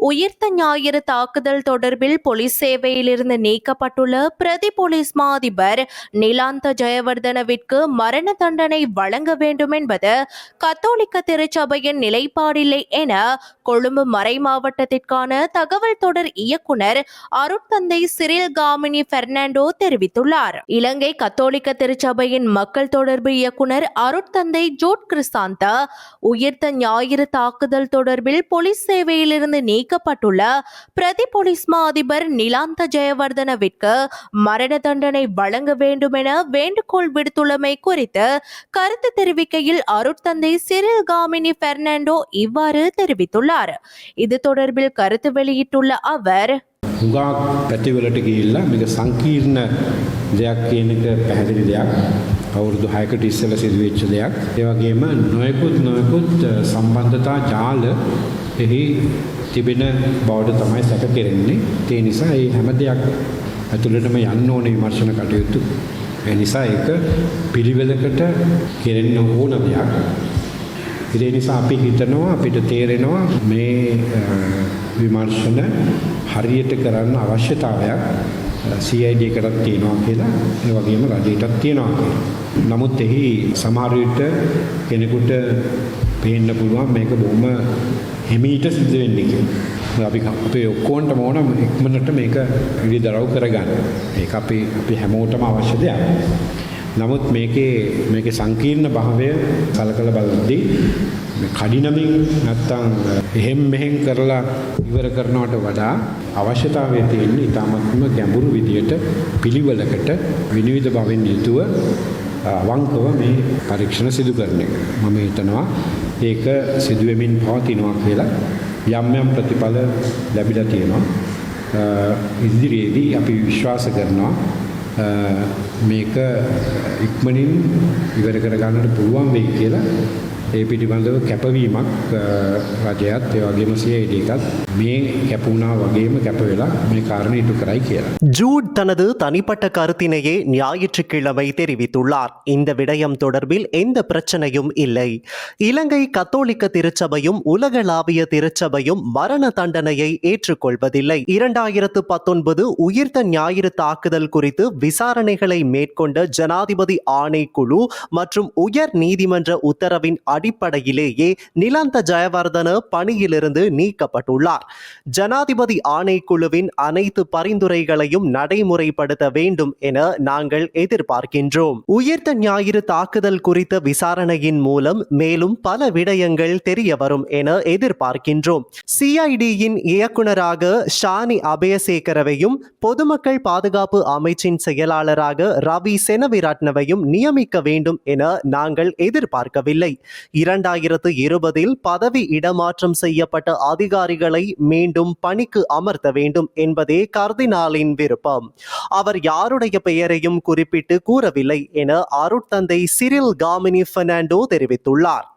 உயிர்த்த ஞாயிறு தாக்குதல் தொடர்பில் போலீஸ் சேவையிலிருந்து நீக்கப்பட்டுள்ள பிரதி போலீஸ் மா அதிபர் நிலாந்த ஜெயவர்தனவிற்கு மரண தண்டனை வழங்க வேண்டும் என்பது கத்தோலிக்க திருச்சபையின் நிலைப்பாடில்லை என கொழும்பு மறைமாவட்டத்திற்கான தகவல் தொடர் இயக்குனர் அருட்தந்தை சிறில் காமினி பெர்னாண்டோ தெரிவித்துள்ளார். இலங்கை கத்தோலிக்க திருச்சபையின் மக்கள் தொடர்பு இயக்குனர் அருட்தந்தை ஜோட் கிறிஸ்தாந்த உயிர்த்த ஞாயிறு தாக்குதல் தொடர்பில் போலீஸ் சேவையிலிருந்து நீக்கப்பட்டுள்ள பிரதி போலீஸ் மா அதிபர் நிலாந்த ஜெயவர்தனவிற்கு மரண தண்டனை வழங்க வேண்டும் என வேண்டுகோள் விடுத்துள்ளமை குறித்து கருத்து தெரிவிக்கையில் அருட்தந்தை சிறில் காமினி பெர்னாண்டோ இவ்வாறு தெரிவித்துள்ளார் இது தொடர்பில் கருத்து வெளியிட்டுள்ள அவர் හුඟක් පැතිවලට ගිහිල්ලා මේක සංකීර්ණ දෙයක් කියන එක පැහැදිලි දෙයක්. අවුරුදු 6කට ඉස්සෙල්ලා සිදුවෙච්ච දෙයක්. ඒ වගේම නොයෙකුත් නොයෙකුත් සම්බන්ධතා ජාල එහි තිබෙන බවට තමයි සැක කෙරෙන්නේ. ඒ නිසා මේ හැම දෙයක් ඇතුළටම යන්න ඕනේ විමර්ශන කටයුතු. ඒ නිසා ඒක පිළිවෙලකට කෙරෙන්න ඕන දෙයක්. ඒ නිසා අපි හිතනවා අපිට තේරෙනවා මේ අ, විමර්ශන හරියට කරන්න අවශ්‍යතාවයක් CID එකටත් තියෙනවා කියලා ඒ වගේම රජයටත් තියෙනවා කියලා. නමුත් එහි සමහර විට කෙනෙකුට පේන්න පුළුවන් මේක බොහොම හිමීට සිද්ධ වෙන්නේ කියලා. අපි අපේ ඔක්කොන්ටම ඕන ඉක්මනට මේක පිළිදරව් කරගන්න. ඒක අපි අපි හැමෝටම අවශ්‍ය දෙයක්. නමුත් මේකේ මේකේ සංකීර්ණ භාවය කලකල බලද්දී මේ කඩිනමින් නැත්තම් එහෙම් මෙහෙම් කරලා ඉවර කරනවට වඩා අවශ්‍යතාවය තියෙන්නේ ඊටාත්ම ගැඹුරු විදියට පිළිවෙලකට විනිවිද භවෙන් යුතුව අවංකව මේ පරීක්ෂණ සිදු කරන එක. මම හිතනවා ඒක සිදු වෙමින් පවතිනවා කියලා යම් යම් ප්‍රතිඵල ලැබිලා තියෙනවා. අ, ඉදිරියේදී අපි විශ්වාස කරනවා අ, මේක ඉක්මනින් ඉවර කර ගන්නට පුළුවන් වෙයි කියලා ඒ පිටිබඳව කැපවීමක් අ, රජයත් ඒ වගේම CID එකත් මේ කැපුණා වගේම කැප වෙලා මේ කාරණේ ඉටු කරයි කියලා. ஜூட் தனது தனிப்பட்ட கருத்தினையே ஞாயிற்றுக்கிழமை தெரிவித்துள்ளார் இந்த விடயம் தொடர்பில் எந்த பிரச்சனையும் இல்லை இலங்கை கத்தோலிக்க திருச்சபையும் உலகளாவிய திருச்சபையும் மரண தண்டனையை ஏற்றுக்கொள்வதில்லை இரண்டாயிரத்து பத்தொன்பது உயிர்த்த ஞாயிறு தாக்குதல் குறித்து விசாரணைகளை மேற்கொண்ட ஜனாதிபதி ஆணைக்குழு மற்றும் உயர் நீதிமன்ற உத்தரவின் அடிப்படையிலேயே நிலாந்த ஜெயவர்தன பணியிலிருந்து நீக்கப்பட்டுள்ளார். ஜனாதிபதி ஆணைக்குழுவின் அனைத்து பரிந்துரைகளையும் நடைமுறைப்படுத்த வேண்டும் என நாங்கள் எதிர்பார்க்கின்றோம். உயிர்த்த ஞாயிறு தாக்குதல் குறித்த விசாரணையின் மூலம் மேலும் பல விடயங்கள் தெரிய வரும் என எதிர்பார்க்கின்றோம். சிஐடியின் இயக்குனராக ஷானி அபயசேகரவையும் பொதுமக்கள் பாதுகாப்பு அமைச்சின் செயலாளராக ரவி செனவிராட்னவையும் நியமிக்க வேண்டும் என நாங்கள் எதிர்பார்க்கவில்லை. இரண்டாயிரத்து இருபதில் பதவி இடமாற்றம் செய்யப்பட்ட அதிகாரிகளை மீண்டும் பணிக்கு அமர்த்த வேண்டும் என்பதே கர்தினாலின் விருப்பம். அவர் யாருடைய பெயரையும் குறிப்பிட்டு கூறவில்லை என அருட்தந்தை சிரில் காமினி பெர்னாண்டோ தெரிவித்துள்ளார்.